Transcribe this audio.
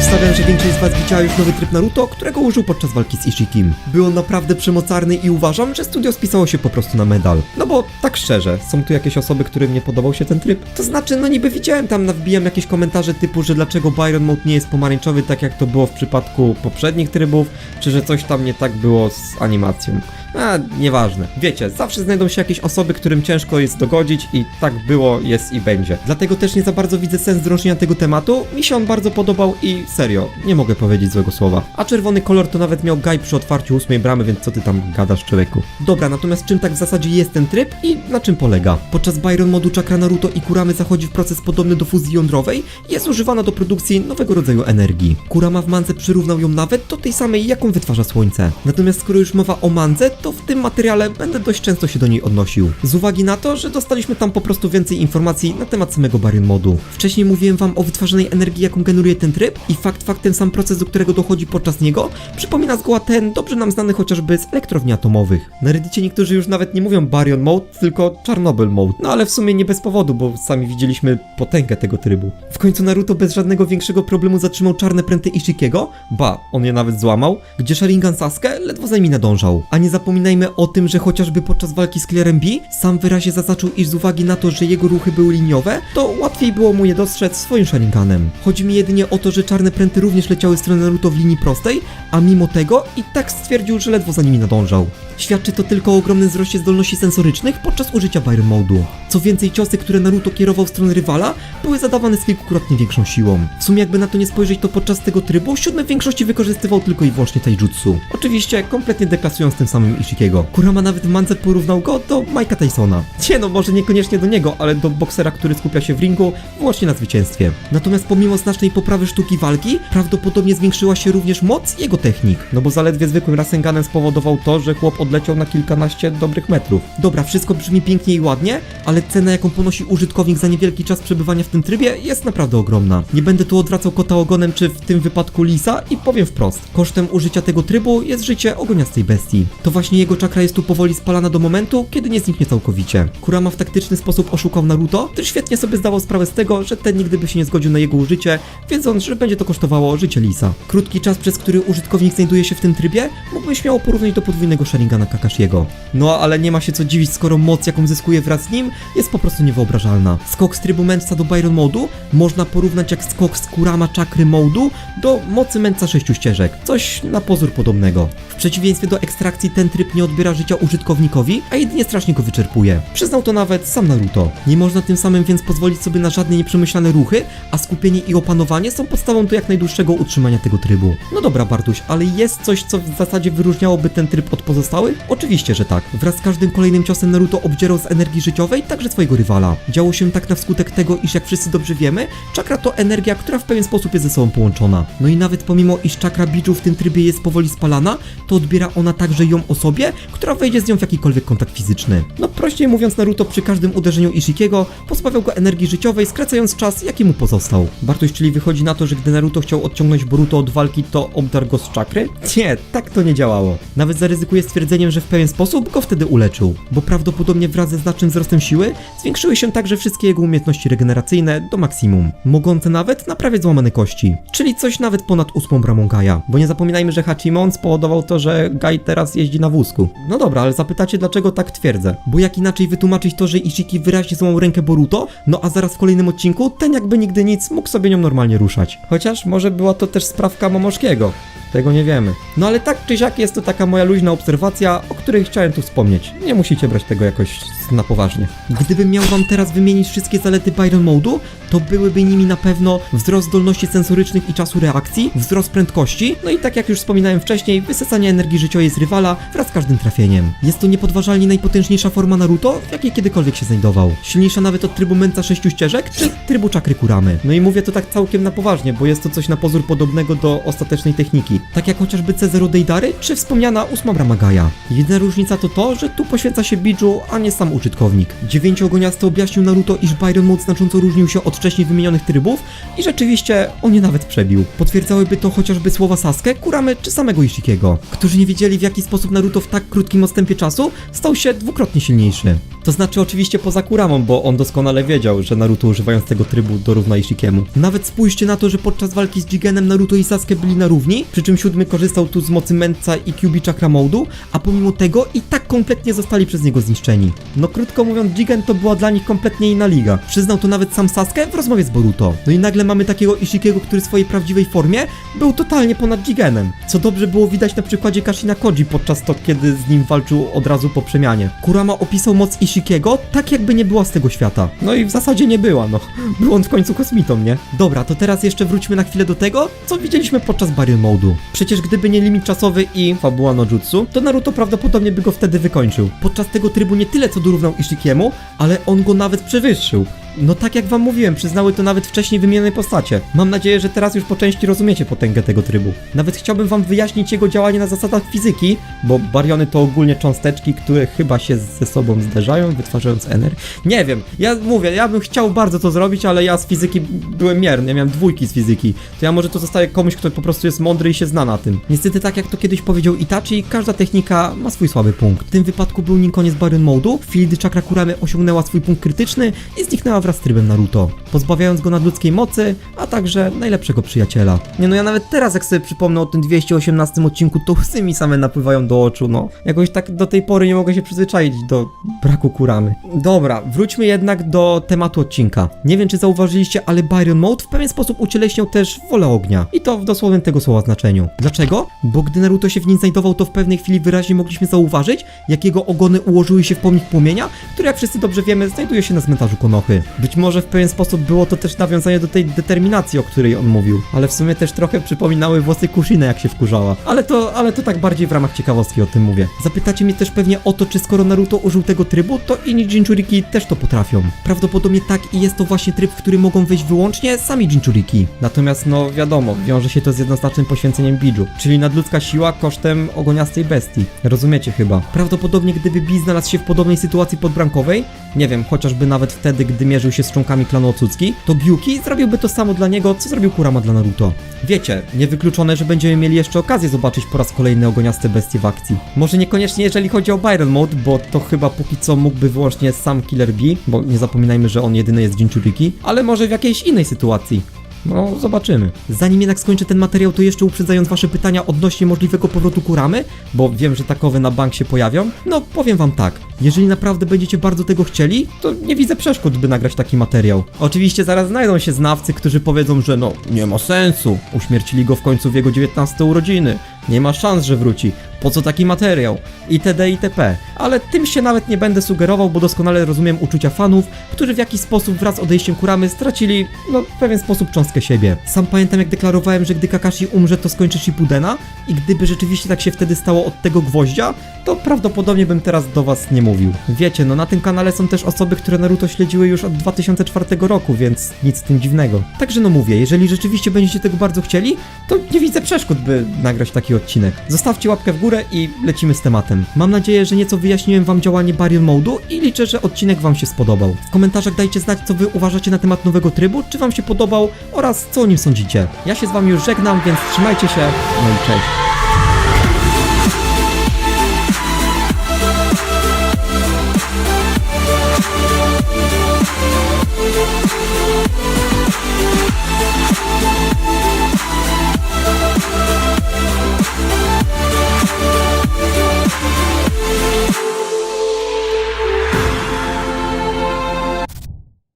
Obstawiam, że większość z was widziała już nowy tryb Naruto, którego użył podczas walki z Ishikim. Był on naprawdę przemocarny i uważam, że studio spisało się po prostu na medal. No bo tak szczerze, są tu jakieś osoby, którym nie podobał się ten tryb? To znaczy, no niby widziałem tam, nawbijam jakieś komentarze typu, że dlaczego Byron Mode nie jest pomarańczowy, tak jak to było w przypadku poprzednich trybów, czy że coś tam nie tak było z animacją. A, nieważne. Wiecie, zawsze znajdą się jakieś osoby, którym ciężko jest dogodzić i tak było, jest i będzie. Dlatego też nie za bardzo widzę sens drążenia tego tematu. Mi się on bardzo podobał i serio, nie mogę powiedzieć złego słowa. A czerwony kolor to nawet miał gaj przy otwarciu ósmej bramy, więc co ty tam gadasz, człowieku? Dobra, natomiast czym tak w zasadzie jest ten tryb i na czym polega? Podczas Byron modu Chakra Naruto i Kuramy zachodzi w proces podobny do fuzji jądrowej i jest używana do produkcji nowego rodzaju energii. Kurama w mance przyrównał ją nawet do tej samej, jaką wytwarza Słońce. Natomiast skoro już mowa o mance, to w tym materiale będę dość często się do niej odnosił. Z uwagi na to, że dostaliśmy tam po prostu więcej informacji na temat samego Byron modu. Wcześniej mówiłem wam o wytwarzanej energii, jaką generuje ten tryb i fakt faktem sam proces, do którego dochodzi podczas niego, przypomina zgoła ten dobrze nam znany chociażby z elektrowni atomowych. Na Reddicie niektórzy już nawet nie mówią Baryon Mode, tylko Czarnobyl Mode. No ale w sumie nie bez powodu, bo sami widzieliśmy potęgę tego trybu. W końcu Naruto bez żadnego większego problemu zatrzymał czarne pręty Ishikiego, ba, on je nawet złamał, gdzie Sharingan Sasuke ledwo za nimi nadążał. A nie zapominajmy o tym, że chociażby podczas walki z Clearem B, sam wyraźnie zaznaczył, iż z uwagi na to, że jego ruchy były liniowe, to łatwiej było mu je dostrzec swoim Sharinganem. Chodzi mi jedynie o to, że czarne pręty również leciały w stronę Naruto w linii prostej, a mimo tego i tak stwierdził, że ledwo za nimi nadążał. Świadczy to tylko o ogromnym wzroście zdolności sensorycznych podczas użycia Byron Modu. Co więcej, ciosy, które Naruto kierował w stronę rywala, były zadawane z kilkukrotnie większą siłą. W sumie jakby na to nie spojrzeć, to podczas tego trybu siódmy w większości wykorzystywał tylko i wyłącznie taijutsu. Oczywiście kompletnie deklasując tym samym Ishikiego. Kurama nawet w mance porównał go do Mike'a Tysona. Nie no, może niekoniecznie do niego, ale do boksera, który skupia się w ringu wyłącznie na zwycięstwie. Natomiast pomimo znacznej poprawy sztuki walki, prawdopodobnie zwiększyła się również moc jego technik. No bo zaledwie zwykłym Rasenganem spowodował to, że chłop odleciał na kilkanaście dobrych metrów. Dobra, wszystko brzmi pięknie i ładnie, ale cena jaką ponosi użytkownik za niewielki czas przebywania w tym trybie jest naprawdę ogromna. Nie będę tu odwracał kota ogonem, czy w tym wypadku lisa i powiem wprost. Kosztem użycia tego trybu jest życie ogoniastej bestii. To właśnie jego czakra jest tu powoli spalana do momentu, kiedy nie zniknie całkowicie. Kurama w taktyczny sposób oszukał Naruto, który świetnie sobie zdawał sprawę z tego, że ten nigdy by się nie zgodził na jego użycie, wiedząc, że będzie to kosztowało życie lisa. Krótki czas, przez który użytkownik znajduje się w tym trybie, mógłby śmiało porównać do podwójnego Sharingana Kakashiego. No ale nie ma się co dziwić, skoro moc, jaką zyskuje wraz z nim, jest po prostu niewyobrażalna. Skok z trybu mędrca do Byron modu można porównać jak skok z Kurama czakry modu do mocy mędrca sześciu ścieżek. Coś na pozór podobnego. W przeciwieństwie do ekstrakcji ten tryb nie odbiera życia użytkownikowi, a jedynie strasznie go wyczerpuje. Przyznał to nawet sam Naruto. Nie można tym samym więc pozwolić sobie na żadne nieprzemyślane ruchy, a skupienie i opanowanie są podstawą do jak najdłuższego utrzymania tego trybu. No dobra Bartuś, ale jest coś, co w zasadzie wyróżniałoby ten tryb od pozostałych? Oczywiście, że tak. Wraz z każdym kolejnym ciosem Naruto obdzierał z energii życiowej także swojego rywala. Działo się tak na wskutek tego, iż jak wszyscy dobrze wiemy, czakra to energia, która w pewien sposób jest ze sobą połączona. No i nawet pomimo, iż czakra biczu w tym trybie jest powoli spalana, to odbiera ona także ją osobie, która wejdzie z nią w jakikolwiek kontakt fizyczny. No prościej mówiąc, Naruto przy każdym uderzeniu Ishikiego pozbawiał go energii życiowej, skracając czas, jaki mu pozostał. Bartoś, czyli wychodzi na to, że gdy Naruto chciał odciągnąć Boruto od walki, to obdarł go z czakry? Nie, tak to nie działało. Nawet zaryzykuję stwierdzeniem, że w pewien sposób go wtedy uleczył, bo prawdopodobnie wraz ze znacznym wzrostem siły zwiększyły się także wszystkie jego umiejętności regeneracyjne do maksimum, mogące nawet naprawiać złamane kości, czyli coś nawet ponad ósmą bramą Gaia, bo nie zapominajmy, że Hachimon spowodował to, że Gai teraz jeździ na wózku. No dobra, ale zapytacie dlaczego tak twierdzę, bo jak inaczej wytłumaczyć to, że Ishiki wyraźnie złamał rękę Boruto, no a zaraz w kolejnym odcinku ten jakby nigdy nic mógł sobie nią normalnie ruszać. Chociaż może była to też sprawka Momoszkiego. Tego nie wiemy. No ale tak czy siak jest to taka moja luźna obserwacja, o której chciałem tu wspomnieć. Nie musicie brać tego jakoś na poważnie. Gdybym miał wam teraz wymienić wszystkie zalety Byron Modu, to byłyby nimi na pewno wzrost zdolności sensorycznych i czasu reakcji, wzrost prędkości, no i tak jak już wspominałem wcześniej, wysysanie energii życiowej z rywala wraz z każdym trafieniem. Jest to niepodważalnie najpotężniejsza forma Naruto, w jakiej kiedykolwiek się znajdował. Silniejsza nawet od trybu męca sześciu ścieżek, czy trybu czakry Kuramy. No i mówię to tak całkiem na poważnie, bo jest to coś na pozór podobnego do ostatecznej techniki. Tak jak chociażby C0 Deidary czy wspomniana ósma brama Gaia. Jedyna różnica to to, że tu poświęca się Biju, a nie sam użytkownik. Dziewięciogoniasty objaśnił Naruto, iż Byron Mode znacząco różnił się od wcześniej wymienionych trybów i rzeczywiście on je nawet przebił. Potwierdzałyby to chociażby słowa Sasuke, Kuramy czy samego Ishikiego, którzy nie wiedzieli w jaki sposób Naruto w tak krótkim odstępie czasu stał się dwukrotnie silniejszy. To znaczy oczywiście poza Kuramą, bo on doskonale wiedział, że Naruto używając tego trybu dorówna Ishikiemu. Nawet spójrzcie na to, że podczas walki z Jigenem Naruto i Sasuke byli na równi, przy czym siódmy korzystał tu z mocy Męca i Kyubi Chakra Modu, a pomimo tego i tak kompletnie zostali przez niego zniszczeni. No krótko mówiąc, Jigen to była dla nich kompletnie inna liga. Przyznał to nawet sam Sasuke w rozmowie z Boruto. No i nagle mamy takiego Ishikiego, który w swojej prawdziwej formie był totalnie ponad Jigenem. Co dobrze było widać na przykładzie Kashina Koji podczas to, kiedy z nim walczył od razu po przemianie. Kurama opisał moc Ishikiego tak jakby nie była z tego świata. No i w zasadzie nie była, no. Był on w końcu kosmitą, nie? Dobra, to teraz jeszcze wróćmy na chwilę do tego, co widzieliśmy podczas Barrier Modu. Przecież gdyby nie limit czasowy i fabuła no jutsu, to Naruto prawdopodobnie by go wtedy wykończył. Podczas tego trybu nie tyle co dorównał Ishikiemu, ale on go nawet przewyższył. No tak jak wam mówiłem, przyznały to nawet wcześniej wymienione postacie. Mam nadzieję, że teraz już po części rozumiecie potęgę tego trybu. Nawet chciałbym wam wyjaśnić jego działanie na zasadach fizyki, bo bariony to ogólnie cząsteczki, które chyba się ze sobą zderzają, wytwarzając energię. Nie wiem, ja mówię, ja bym chciał bardzo to zrobić, ale ja z fizyki byłem mierny, ja miałem dwójki z fizyki. To ja może to zostaje komuś, kto po prostu jest mądry i się zna na tym. Niestety tak jak to kiedyś powiedział Itachi, każda technika ma swój słaby punkt. W tym wypadku był nim koniec Baryon Modu, w czakra Kuramy osiągnęła swój punkt krytyczny i zniknęła wraz z trybem Naruto, pozbawiając go nadludzkiej mocy, a także najlepszego przyjaciela. Nie no, ja nawet teraz jak sobie przypomnę o tym 218 odcinku, to łzy mi same napływają do oczu, no. Jakoś tak do tej pory nie mogę się przyzwyczaić do braku Kuramy. Dobra, wróćmy jednak do tematu odcinka. Nie wiem czy zauważyliście, ale Byron Mode w pewien sposób ucieleśniał też wolę ognia. I to w dosłownym tego słowa znaczeniu. Dlaczego? Bo gdy Naruto się w nim znajdował, to w pewnej chwili wyraźnie mogliśmy zauważyć, jak jego ogony ułożyły się w pomnik płomienia, który jak wszyscy dobrze wiemy, znajduje się na cmentarzu Konochy. Być może w pewien sposób było to też nawiązanie do tej determinacji, o której on mówił, ale w sumie też trochę przypominały włosy Kushina, jak się wkurzała. Ale to, ale to tak bardziej w ramach ciekawostki o tym mówię. Zapytacie mnie też pewnie o to, czy skoro Naruto użył tego trybu, to inni Jinchuriki też to potrafią. Prawdopodobnie tak i jest to właśnie tryb, w który mogą wejść wyłącznie sami Jinchuriki. Natomiast no wiadomo, wiąże się to z jednoznacznym poświęceniem Biju, czyli nadludzka siła kosztem ogoniastej bestii. Rozumiecie chyba. Prawdopodobnie gdyby Bi znalazł się w podobnej sytuacji podbrankowej, nie wiem, chociażby nawet wtedy, gdy mierzył się z członkami klanu Otsutsuki, to Gyuki zrobiłby to samo dla niego, co zrobił Kurama dla Naruto. Wiecie, niewykluczone, że będziemy mieli jeszcze okazję zobaczyć po raz kolejny ogoniaste bestie w akcji. Może niekoniecznie jeżeli chodzi o Byron Mode, bo to chyba póki co mógłby wyłącznie sam Killer B, bo nie zapominajmy, że on jedyny jest Jinchuriki, ale może w jakiejś innej sytuacji. No, zobaczymy. Zanim jednak skończę ten materiał, to jeszcze uprzedzając wasze pytania odnośnie możliwego powrotu Kuramy, bo wiem, że takowe na bank się pojawią, no powiem wam tak. Jeżeli naprawdę będziecie bardzo tego chcieli, to nie widzę przeszkód, by nagrać taki materiał. Oczywiście zaraz znajdą się znawcy, którzy powiedzą, że no, nie ma sensu. Uśmiercili go w końcu w jego 19 urodziny. Nie ma szans, że wróci. Po co taki materiał? Itd. itp. Ale tym się nawet nie będę sugerował, bo doskonale rozumiem uczucia fanów, którzy w jakiś sposób wraz z odejściem Kuramy stracili, no, w pewien sposób cząstkę siebie. Sam pamiętam, jak deklarowałem, że gdy Kakashi umrze, to skończy Shippudena i gdyby rzeczywiście tak się wtedy stało od tego gwoździa, to prawdopodobnie bym teraz do was nie mówił. Wiecie, no na tym kanale są też osoby, które Naruto śledziły już od 2004 roku, więc nic z tym dziwnego. Także no mówię, jeżeli rzeczywiście będziecie tego bardzo chcieli, to nie widzę przeszkód, by nagrać taki odcinek. Zostawcie łapkę w górę i lecimy z tematem. Mam nadzieję, że nieco wyjaśniłem wam działanie Barrier Modu i liczę, że odcinek wam się spodobał. W komentarzach dajcie znać, co wy uważacie na temat nowego trybu, czy wam się podobał oraz co o nim sądzicie. Ja się z wami już żegnam, więc trzymajcie się, no i cześć.